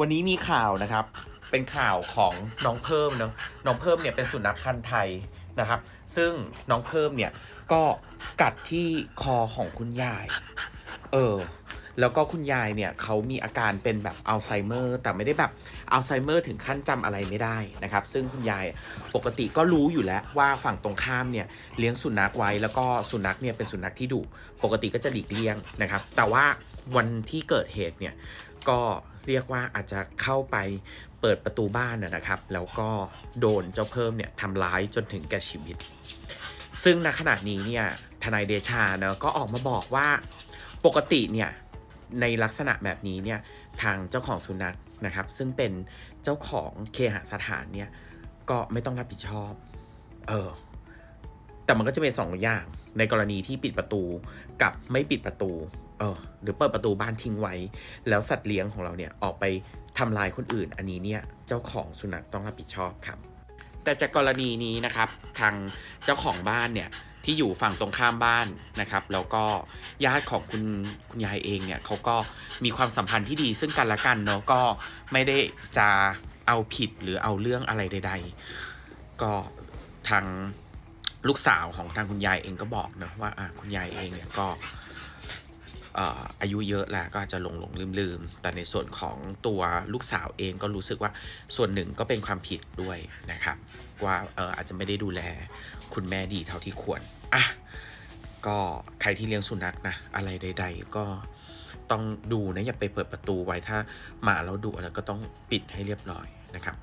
วันนี้มีข่าวนะครับ เป็นข่าวของน้องเพิ่มเนาะน้องเพิ่มเนี่ยเป็นสุนัขพันธ์ไทยนะครับ ซึ่งน้องเพิ่มเนี่ยก็กัดที่คอของคุณยาย เออ แล้วก็คุณยายเนี่ยเขามีอาการเป็นแบบอัลไซเมอร์ แต่ไม่ได้แบบอัลไซเมอร์ถึงขั้นจำอะไรไม่ได้นะครับ ซึ่งคุณยายปกติก็รู้อยู่แล้วว่าฝั่งตรงข้ามเนี่ยเลี้ยงสุนัขไว้ แล้วก็สุนัขเนี่ยเป็นสุนัขที่ดุ ปกติก็จะหลีกเลี่ยงนะครับ แต่ว่าวันที่เกิดเหตุเนี่ยก็ เรียกว่าอาจจะเข้าไปเปิดประตูบ้านนะครับ แล้วก็โดนเจ้าเพิ่มเนี่ยทำร้ายจนถึงแก่ชีวิต ซึ่งณขณะนี้เนี่ยทนายเดชาเนะก็ออกมาบอกว่าปกติเนี่ยในลักษณะแบบนี้เนี่ยทางเจ้าของสุนัขนะครับ ซึ่งเป็นเจ้าของเคหสถานเนี่ยก็ไม่ต้องรับผิดชอบ เออ แต่มันก็จะเป็นสองอย่างในกรณีที่ปิดประตูกับไม่ปิดประตูเออหรือเปิดประตูบ้านทิ้งไว้ แล้วสัตว์เลี้ยงของเราเนี่ยออกไปทำลายคนอื่น อันนี้เนี่ยเจ้าของสุนัขต้องรับผิดชอบครับ แต่จากกรณีนี้นะครับทางเจ้าของบ้านเนี่ยที่อยู่ฝั่งตรงข้ามบ้านนะครับ แล้วก็ญาติของคุณคุณยายเองเนี่ยเขาก็มีความสัมพันธ์ที่ดีซึ่งกันและกันเนาะก็ไม่ได้จะเอาผิดหรือเอาเรื่องอะไรใด ๆ ก็ทาง ลูกสาวของทางคุณยายเองก็บอกนะว่าคุณยายเองเนี่ยก็อายุเยอะแล้วก็จะหลงหลงลืมลืมแต่ในส่วนของตัวลูกสาวเองก็รู้สึกว่าส่วนหนึ่งก็เป็นความผิดด้วยนะครับ ว่าเอออาจจะไม่ได้ดูแลคุณแม่ดีเท่าที่ควรอะก็ใครที่เลี้ยงสุนัขนะอะไรใด ๆ ก็ต้องดูนะอย่าไปเปิดประตูไว้ถ้าหมาแล้วดุแล้วก็ต้องปิดให้เรียบร้อยนะครับ